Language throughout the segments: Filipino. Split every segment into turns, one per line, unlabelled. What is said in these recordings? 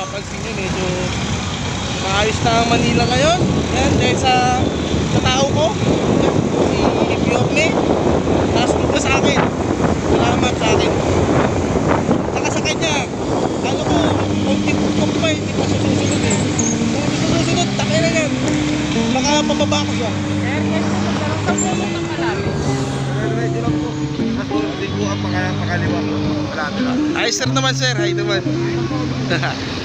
mapapansin nyo, medyo maayos na ang Manila ngayon. Yan, dahil sa, sa tao ko, si Piokme. Tapos dito sa akin. Salamat sa akin. Saka sa kanya, ano ko, konti ko pa, hindi pa susunod eh. Kung hindi susunod, takay na yan. Baka pababa ko siya.
Yes po, magkaroon sa po ng malapit.
Medyo lang po. Ako din po ang paka- pakaliwa ko. Marami lang.
Ay, sir naman sir. Hi naman.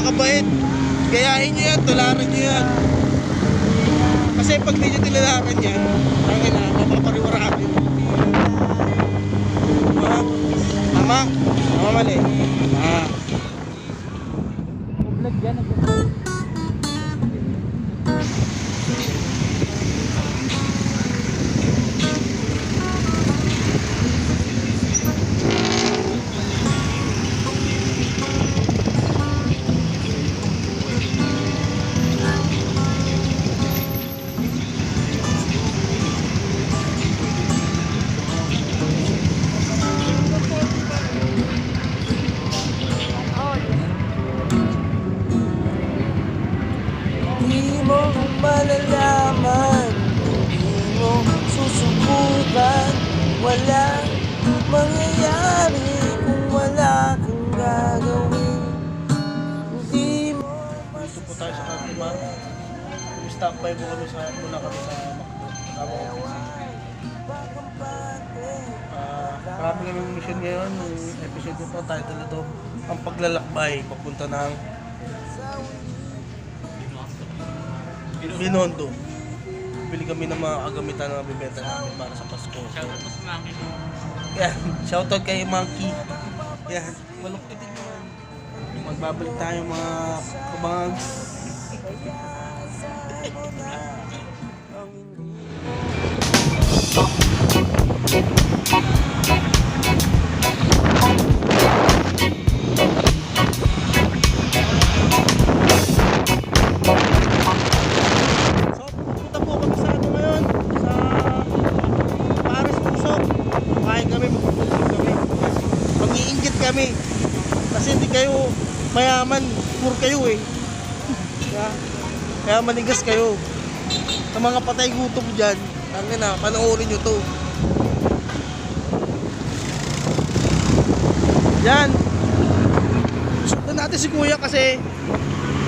napakabait. Gayahin nyo yan. Tularan nyo yan. Kasi pag di nyo tinularan yan, ang ina, mapapariwara atin. Diba? Tama? Tama mali. Ah.
Vlog yan, nag-vlog.
Walang mangyayari Kung wala kang gagawin. Hindi mo Dito po tayo sa Kantiman Stop by po kami sa muna kami sa Macdo Ah, marami kami mission ngayon. Yung episode nito title nito ang paglalakbay papunta ng Binondo. Bili kami ng mga kagamitan na bibenta namin para sa Pasko.
Shoutout po sa mami ko.
Yan, shoutout kay Monkey. Yan, malungkot din yun. Magbabalik tayo mga kabangs. Mayaman, poor kayo eh. Kaya, kaya manigas kayo. Sa mga patay gutom dyan, ang na, panoorin nyo to. Yan. Sundan natin si Kuya kasi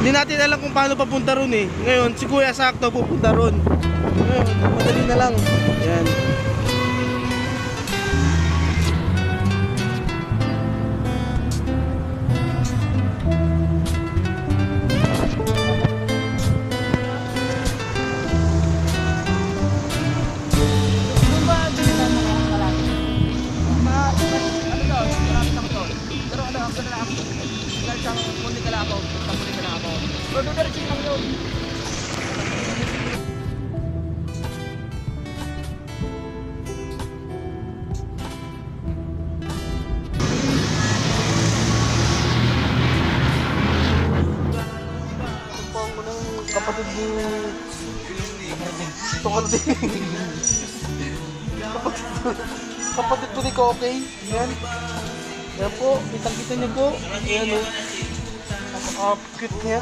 hindi natin alam kung paano papunta ron eh. Ngayon, si Kuya sakto pupunta ron. Ngayon, madali na lang. Yan.
Dahil siyang muli ka lang ako, tapuli ka lang ako. Pero doon diretso lang yun.
Kapatid ni... Kapatid, kapatid ko ni Kokey. Yan. Yan po, kitang-kita niyo po. Yan o. Ang cute niya.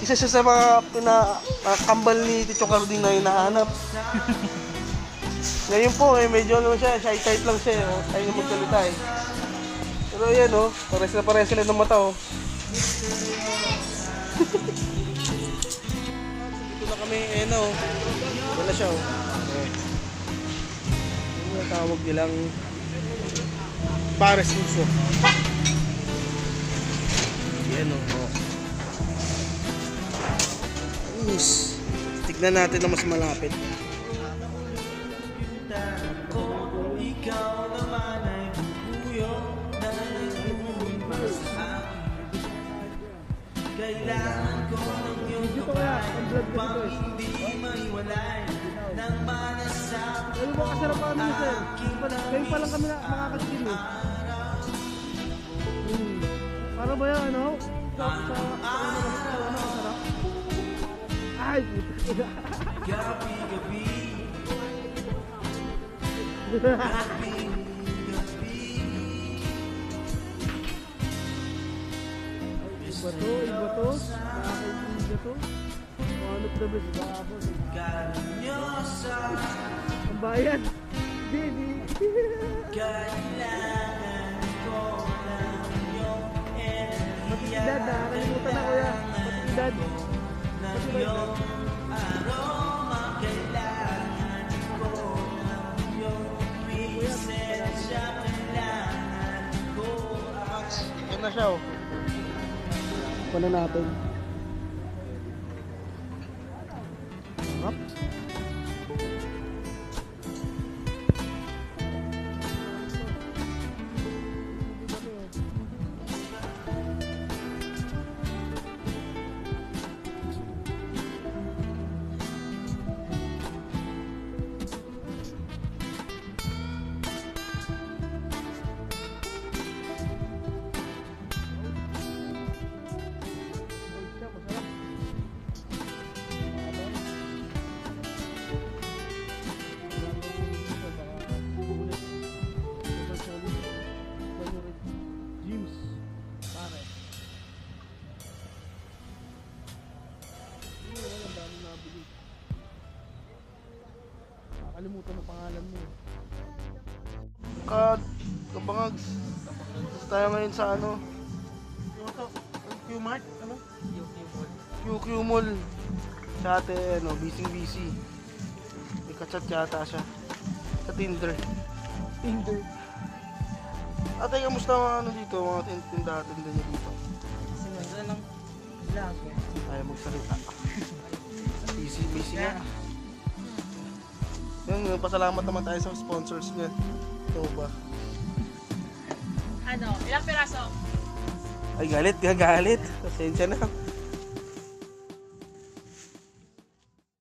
Isa siya sa mga pina, mga kambal ni Tito Carding na hinahanap. Ngayon po, eh, medyo ano siya, shy type lang siya. Oh. Ayaw na magsalita eh. Pero yan oh, pares na pares sila ng mata oh. Dito na kami, eh no. Wala siya oh. Eh. Yung mga tawag nilang pares uso. Yan oh. oh. Yes. Tignan natin na mas malapit. Ano ba kasarap pa kami, sir? Ngayon pa lang kami na makakasin eh. Hmm. Para ba yan, ano? Sa, sa, sa, ano, sa, ano, masarap? Ah, Ay, puta. Iba to, iba to. Nakakaibigan to. One of the best babos. Ang bayan. Hindi, hindi. Matindad, nakakalimutan na kuya. Matindad. Matindad. Yan na siya oh. Kunin natin. Up. Nakalimutan ang pangalan mo. Kad, kabangags. Gusto tayo ngayon sa ano? Q-Mart, ano? QQ Mall. Sa ate, ano, busy busy. May kachat yata siya. Sa Tinder. Tinder. Ate, kamusta mga ano dito? Mga tin- tindahan-tinda niyo dito?
Kasi mga lang. Vlog.
Ayaw magsalita. busy, busy nga. Pasalamat naman tayo sa sponsors niya. Ito ba?
Ano, ilang piraso?
Ay, galit, gagalit. Pasensya na.